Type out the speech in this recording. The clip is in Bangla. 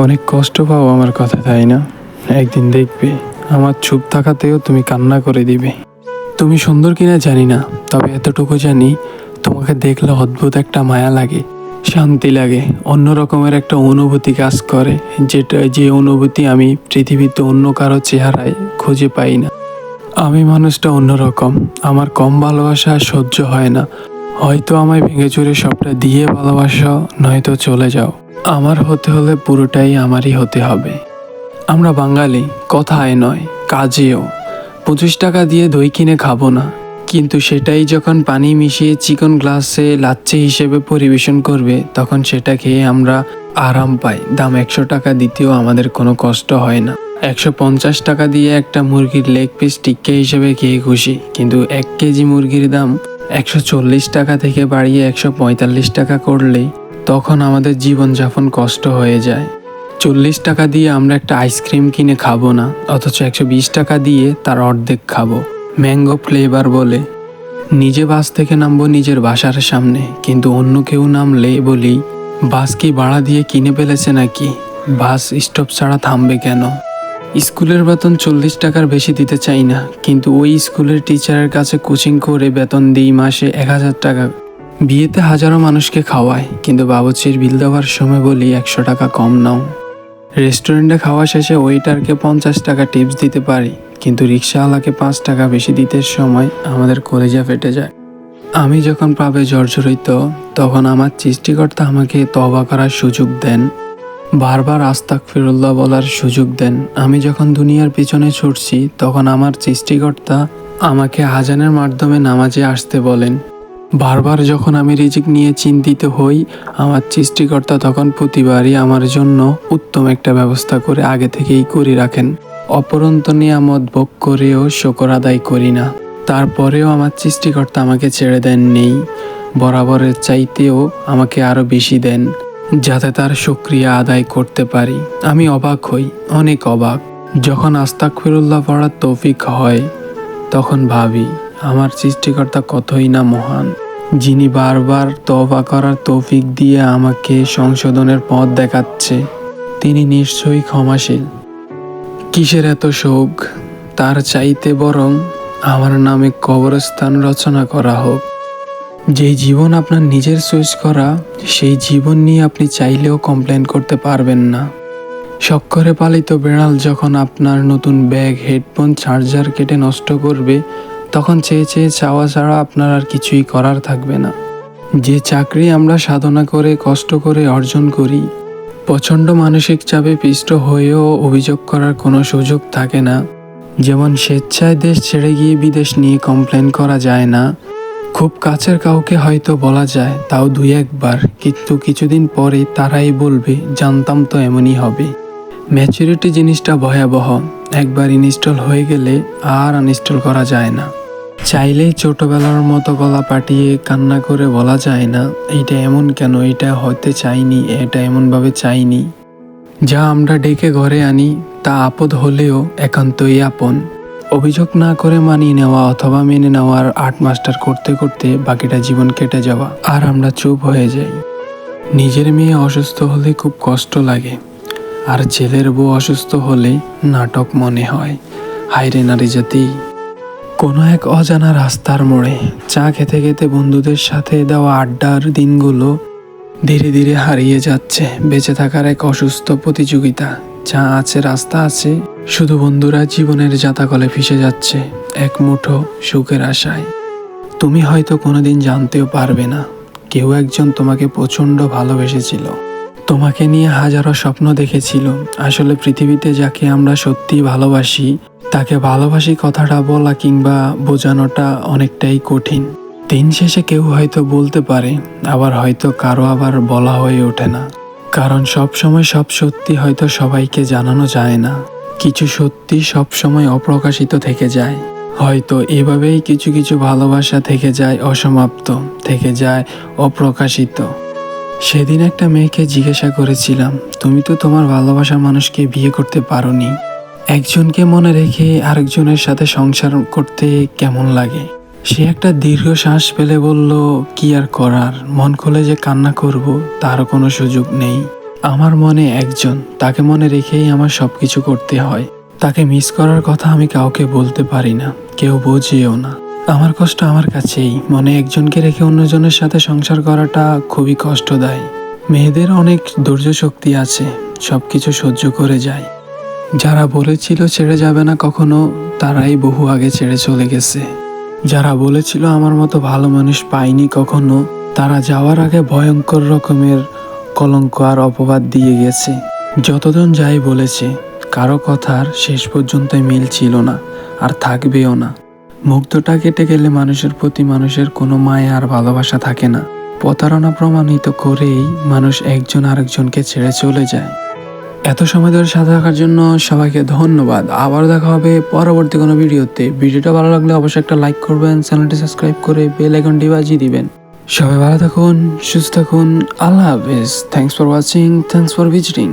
অনেক কষ্ট পাও আমার কথা, তাই না? একদিন দেখবে, আমার চুপ থাকাতেও তুমি কান্না করে দিবে। তুমি সুন্দর কিনা জানি না, তবে এতটুকু জানি, তোমাকে দেখলে অদ্ভুত একটা মায়া লাগে, শান্তি লাগে, অন্য রকমের একটা অনুভূতি কাজ করে, যেটা, যে অনুভূতি আমি পৃথিবীতে অন্য কারও চেহারায় খুঁজে পাই না। আমি মানুষটা অন্যরকম, আমার কম ভালোবাসা সহ্য হয় না। হয়তো আমায় ভেঙে চুরে সবটা দিয়ে ভালোবাসা, নয়তো চলে যাও। আমার হতে হলে পুরোটাই আমারই হতে হবে। আমরা বাঙালি, কথায় নয়, কাজেও। পঁচিশ টাকা দিয়ে দই কিনে খাব না। কিন্তু সেটাই যখন পানি মিশিয়ে চিকন গ্লাসে লাচ্ছি হিসেবে পরিবেশন করবে, তখন সেটা খেয়ে আমরা আরাম পাই। দাম একশো টাকা দিতেও আমাদের কোনো কষ্ট হয় না। একশো পঞ্চাশ টাকা দিয়ে একটা মুরগির লেগ পিস টিক্কা হিসেবে খেয়ে খুশি। কিন্তু এক কেজি মুরগির দাম একশো চল্লিশ টাকা থেকে বাড়িয়ে একশো পঁয়তাল্লিশ টাকা করলে তখন আমাদের জীবনযাপন কষ্ট হয়ে যায়। চল্লিশ টাকা দিয়ে আমরা একটা আইসক্রিম কিনে খাব না, অথচ একশো বিশ টাকা দিয়ে তার অর্ধেক খাব, ম্যাঙ্গো ফ্লেভার বলে। নিজে বাস থেকে নামবো নিজের বাসার সামনে, কিন্তু অন্য কেউ নামলে বলি, বাস কি ভাড়া দিয়ে কিনে ফেলেছে নাকি? বাস স্টপ ছাড়া থামবে কেন? স্কুলের বেতন চল্লিশ টাকার বেশি দিতে চাই না, কিন্তু ওই স্কুলের টিচারের কাছে কোচিং করে বেতন দিই মাসে এক হাজার টাকা বিয়েতে হাজারো মানুষকে খাওয়াই, কিন্তু বাবুচির বিল দেওয়ার সময় বলি একশো টাকা কম নাও। রেস্টুরেন্টে খাওয়া শেষে ওয়েটারকে পঞ্চাশ টাকা টিপস দিতে পারি, কিন্তু রিক্সাওয়ালাকে পাঁচ টাকা বেশি দিতে সময় আমাদের কলেজা ফেটে যায়। আমি যখন পাবে জর্জরিত, তখন আমার সৃষ্টিকর্তা আমাকে তবা করার সুযোগ দেন, বারবার আস্তাক ফিরুল্লাহ বলার সুযোগ দেন। আমি যখন দুনিয়ার পিছনে ছুটছি, তখন আমার সৃষ্টিকর্তা আমাকে আজানের মাধ্যমে নামাজে আসতে বলেন। বারবার যখন আমি রিজিক নিয়ে চিন্তিত হই, আমার সৃষ্টিকর্তা তখন প্রতিবারই আমার জন্য উত্তম একটা ব্যবস্থা করে আগে থেকেই করে রাখেন। অপরন্ত নিয়ামত ভোগ করেও শকর আদায় করি না। তারপরেও আমার সৃষ্টিকর্তা আমাকে ছেড়ে দেন নেই বরাবরের চাইতেও আমাকে আরও বেশি দেন, যাতে তার সক্রিয়া আদায় করতে পারি। আমি অবাক হই, অনেক অবাক। যখন আস্তাক ফিরুল্লাহ পড়ার তৌফিক হয়, তখন ভাবি, আমার সৃষ্টিকর্তা কতই না মহান। যিনি বারবার তবা করার তৌফিক দিয়ে আমাকে সংশোধনের পথ দেখাচ্ছে, তিনি নিশ্চয়ই ক্ষমাশীল। কিসের এত শোক? তার চাইতে বরং আমার নামে কবরস্থান রচনা করা হোক। যেই জীবন আপনার নিজের চয়েস করা, সেই জীবন নিয়ে আপনি চাইলেও কমপ্লেন করতে পারবেন না। শখ করে পালিত বেড়াল যখন আপনার নতুন ব্যাগ, হেডফোন, চার্জার কেটে নষ্ট করবে তখন চেয়ে চেয়ে চাওয়া ছাড়া আপনার আর কিছুই করার থাকবে না। যে চাকরি আমরা সাধনা করে, কষ্ট করে অর্জন করি, প্রচণ্ড মানসিক চাপে পিষ্ট হয়েও অভিযোগ করার কোনো সুযোগ থাকে না। যেমন স্বেচ্ছায় দেশ ছেড়ে গিয়ে বিদেশ নিয়ে কমপ্লেন করা যায় না। খুব কাছের কাউকে হয়তো বলা যায়, তাও দুই একবার। কিন্তু কিছুদিন পরে তারাই বলবে, জানতাম তো এমনই হবে। ম্যাচুরিটি জিনিসটা ভয়াবহ। একবার ইনস্টল হয়ে গেলে আর আনইনস্টল করা যায় না। চাইলেই ছোটবেলার মতো গলা পাঠিয়ে কান্না করে বলা যায় না, এইটা এমন কেন? এটা হতে চাইনি, এটা এমনভাবে চাইনি। যা আমরা ডেকে ঘরে আনি, তা আপদ হলেও একান্তই আপন। অভিযোগ না করে মানিয়ে নেওয়া অথবা মেনে নেওয়ার আর্ট মাস্টার করতে করতে বাকিটা জীবন কেটে যাওয়া, আর আমরা চুপ হয়ে যাই। নিজের মেয়ে অসুস্থ হলে খুব কষ্ট লাগে, আর ছেলের বউ অসুস্থ হলে নাটক মনে হয় হাইরে নারী জাতি। কোনো এক অজানা রাস্তার মোড়ে চা খেতে খেতে বন্ধুদের সাথে দেওয়া আড্ডার দিনগুলো ধীরে ধীরে হারিয়ে যাচ্ছে। বেঁচে থাকার এক অসুস্থ প্রতিযোগিতা। যা আছে, রাস্তা আছে, শুধু বন্ধুরা জীবনের জাতাকলে ফিসে যাচ্ছে এক মুঠো সুখের আশায়। তুমি হয়তো কোনোদিন জানতেও পারবে না, কেউ একজন তোমাকে প্রচণ্ড ভালোবেসেছিল। তোমাকে নিয়ে হাজারো স্বপ্ন দেখেছিল। আসলে পৃথিবীতে যাকে আমরা সত্যি ভালোবাসি তাকে ভালোবাসি কথাটা বলা কিংবা বোঝানোটা অনেকটাই কঠিন। দিন শেষে কেউ হয়তো বলতে পারে, আবার হয়তো কারও আবার বলা হয়ে ওঠে না। কারণ সব সময় সব সত্যি হয়তো সবাইকে জানানো যায় না। কিছু সত্যি সব সময় অপ্রকাশিত থেকে যায়। হয়তো এভাবেই কিছু কিছু ভালোবাসা থেকে যায় অসমাপ্ত, থেকে যায় অপ্রকাশিত। সেদিন একটা মেয়েকে জিজ্ঞাসা করেছিলাম, তুমি তো তোমার ভালোবাসার মানুষকে বিয়ে করতে পারোনি। একজনকে মনে রেখে আরেকজনের সাথে সংসার করতে কেমন লাগে? সে একটা দীর্ঘ শ্বাস ফেলে বলল, কি আর করার? মন খুলে যে কান্না করব, তারও কোনো সুযোগ নেই। আমার মনে একজন, তাকে মনে রেখেই আমার সব কিছু করতে হয়। তাকে মিস করার কথা আমি কাউকে বলতে পারি না, কেউ বোঝেও না। আমার কষ্ট আমার কাছেই। মনে একজনকে রেখে অন্যজনের সাথে সংসার করাটা খুবই কষ্টদায়ী মেয়েদের অনেক ধৈর্য শক্তি আছে সব কিছু সহ্য করে যায়। যারা বলেছিল ছেড়ে যাবে না কখনো, তারাই বহু আগে ছেড়ে চলে গেছে। যারা বলেছিল আমার মতো ভালো মানুষ পাইনি কখনো, তারা যাওয়ার আগে ভয়ঙ্কর রকমের কলঙ্ক আর অপবাদ দিয়ে গেছে। যতজন যাই বলেছে, কারও কথার শেষ পর্যন্ত মিল ছিল না, আর থাকবেও না। মুগ্ধটা কেটে গেলে মানুষের প্রতি মানুষের কোনো মায়া আর ভালোবাসা থাকে না। প্রতারণা প্রমাণিত করেই মানুষ একজন আরেকজনকে ছেড়ে চলে যায়। এত সময় ধরে সাথে থাকার জন্য সবাইকে ধন্যবাদ। আবার দেখা হবে পরবর্তী কোনো ভিডিওতে। ভিডিওটা ভালো লাগলে অবশ্যই একটা লাইক করবেন, চ্যানেলটি সাবস্ক্রাইব করে বেল আইকনটি বাজিয়ে দিবেন। সবাই ভালো থাকুন, সুস্থ থাকুন। আল্লাহ হাফেজ। Thanks for watching thanks for visiting